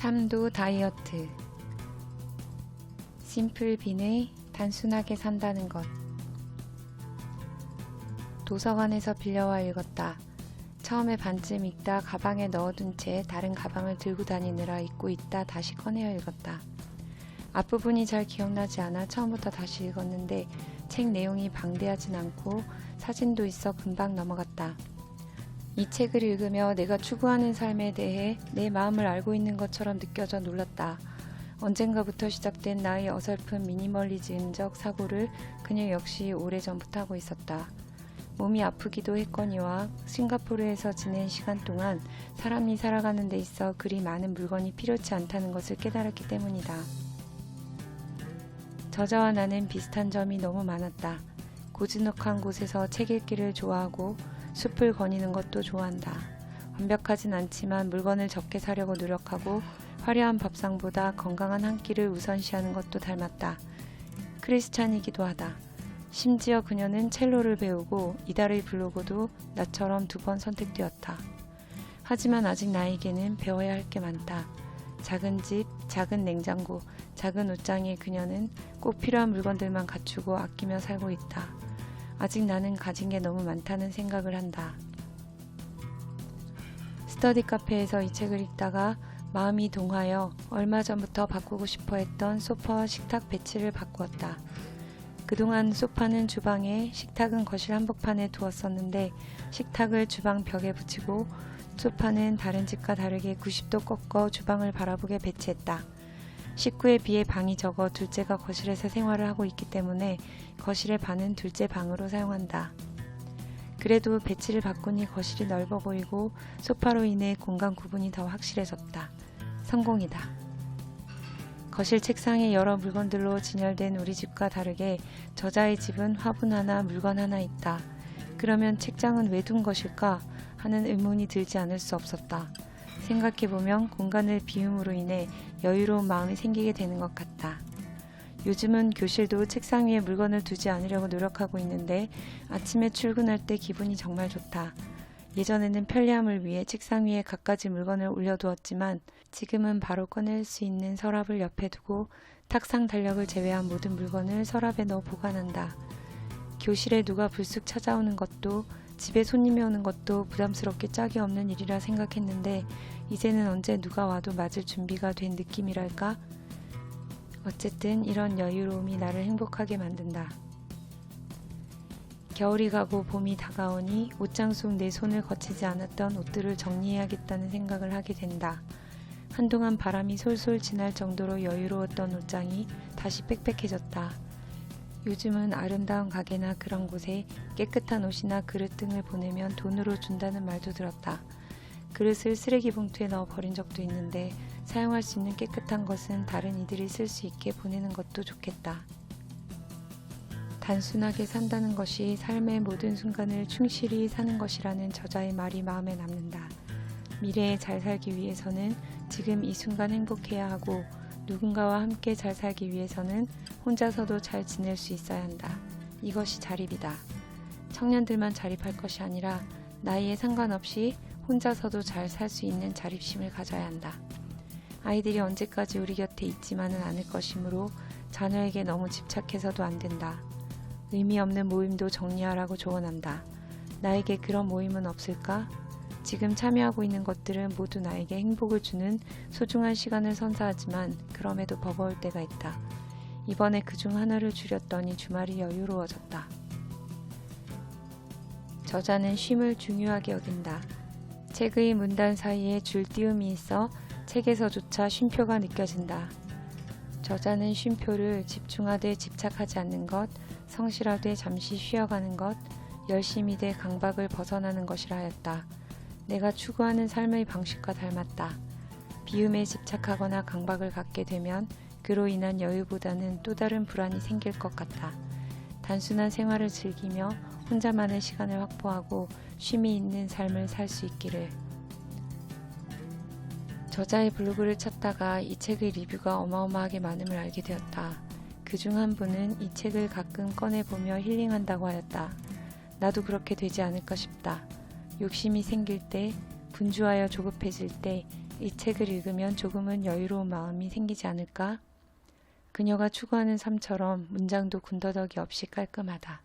삼도 다이어트 심플 빈의 단순하게 산다는 것 도서관에서 빌려와 읽었다. 처음에 반쯤 읽다 가방에 넣어둔 채 다른 가방을 들고 다니느라 잊고 있다 다시 꺼내어 읽었다. 앞부분이 잘 기억나지 않아 처음부터 다시 읽었는데 책 내용이 방대하진 않고 사진도 있어 금방 넘어갔다. 이 책을 읽으며 내가 추구하는 삶에 대해 내 마음을 알고 있는 것처럼 느껴져 놀랐다. 언젠가부터 시작된 나의 어설픈 미니멀리즘적 사고를 그녀 역시 오래전부터 하고 있었다. 몸이 아프기도 했거니와 싱가포르에서 지낸 시간 동안 사람이 살아가는 데 있어 그리 많은 물건이 필요치 않다는 것을 깨달았기 때문이다. 저자와 나는 비슷한 점이 너무 많았다. 고즈넉한 곳에서 책 읽기를 좋아하고 숲을 거니는 것도 좋아한다. 완벽하진 않지만 물건을 적게 사려고 노력하고 화려한 밥상보다 건강한 한 끼를 우선시하는 것도 닮았다. 크리스찬이기도 하다. 심지어 그녀는 첼로를 배우고 이달을 부르고도 나처럼 두 번 선택되었다. 하지만 아직 나에게는 배워야 할 게 많다. 작은 집, 작은 냉장고, 작은 옷장에 그녀는 꼭 필요한 물건들만 갖추고 아끼며 살고 있다. 아직 나는 가진 게 너무 많다는 생각을 한다. 스터디 카페에서 이 책을 읽다가 마음이 동하여 얼마 전부터 바꾸고 싶어 했던 소파와 식탁 배치를 바꾸었다. 그동안 소파는 주방에 식탁은 거실 한복판에 두었었는데 식탁을 주방 벽에 붙이고 소파는 다른 집과 다르게 90도 꺾어 주방을 바라보게 배치했다. 식구에 비해 방이 적어 둘째가 거실에서 생활을 하고 있기 때문에 거실의 반은 둘째 방으로 사용한다. 그래도 배치를 바꾸니 거실이 넓어 보이고 소파로 인해 공간 구분이 더 확실해졌다. 성공이다. 거실 책상에 여러 물건들로 진열된 우리 집과 다르게 저자의 집은 화분 하나, 물건 하나 있다. 그러면 책장은 왜 둔 것일까 하는 의문이 들지 않을 수 없었다. 생각해보면 공간을 비움으로 인해 여유로운 마음이 생기게 되는 것 같다. 요즘은 교실도 책상 위에 물건을 두지 않으려고 노력하고 있는데 아침에 출근할 때 기분이 정말 좋다. 예전에는 편리함을 위해 책상 위에 갖가지 물건을 올려두었지만 지금은 바로 꺼낼 수 있는 서랍을 옆에 두고 탁상 달력을 제외한 모든 물건을 서랍에 넣어 보관한다. 교실에 누가 불쑥 찾아오는 것도 집에 손님이 오는 것도 부담스럽게 짝이 없는 일이라 생각했는데 이제는 언제 누가 와도 맞을 준비가 된 느낌이랄까? 어쨌든 이런 여유로움이 나를 행복하게 만든다. 겨울이 가고 봄이 다가오니 옷장 속 내 손을 거치지 않았던 옷들을 정리해야겠다는 생각을 하게 된다. 한동안 바람이 솔솔 지날 정도로 여유로웠던 옷장이 다시 빽빽해졌다. 요즘은 아름다운 가게나 그런 곳에 깨끗한 옷이나 그릇 등을 보내면 돈으로 준다는 말도 들었다. 그릇을 쓰레기 봉투에 넣어 버린 적도 있는데 사용할 수 있는 깨끗한 것은 다른 이들이 쓸 수 있게 보내는 것도 좋겠다. 단순하게 산다는 것이 삶의 모든 순간을 충실히 사는 것이라는 저자의 말이 마음에 남는다. 미래에 잘 살기 위해서는 지금 이 순간 행복해야 하고 누군가와 함께 잘 살기 위해서는 혼자서도 잘 지낼 수 있어야 한다. 이것이 자립이다. 청년들만 자립할 것이 아니라 나이에 상관없이 혼자서도 잘 살 수 있는 자립심을 가져야 한다. 아이들이 언제까지 우리 곁에 있지만은 않을 것이므로 자녀에게 너무 집착해서도 안 된다. 의미 없는 모임도 정리하라고 조언한다. 나에게 그런 모임은 없을까? 지금 참여하고 있는 것들은 모두 나에게 행복을 주는 소중한 시간을 선사하지만 그럼에도 버거울 때가 있다. 이번에 그 중 하나를 줄였더니 주말이 여유로워졌다. 저자는 쉼을 중요하게 여긴다. 책의 문단 사이에 줄띄움이 있어 책에서조차 쉼표가 느껴진다. 저자는 쉼표를 집중하되 집착하지 않는 것, 성실하되 잠시 쉬어가는 것, 열심히 돼 강박을 벗어나는 것이라 하였다. 내가 추구하는 삶의 방식과 닮았다. 비움에 집착하거나 강박을 갖게 되면 그로 인한 여유보다는 또 다른 불안이 생길 것 같다. 단순한 생활을 즐기며 혼자만의 시간을 확보하고 쉼이 있는 삶을 살 수 있기를. 저자의 블로그를 찾다가 이 책의 리뷰가 어마어마하게 많음을 알게 되었다. 그 중 한 분은 이 책을 가끔 꺼내보며 힐링한다고 하였다. 나도 그렇게 되지 않을까 싶다. 욕심이 생길 때, 분주하여 조급해질 때, 이 책을 읽으면 조금은 여유로운 마음이 생기지 않을까? 그녀가 추구하는 삶처럼 문장도 군더더기 없이 깔끔하다.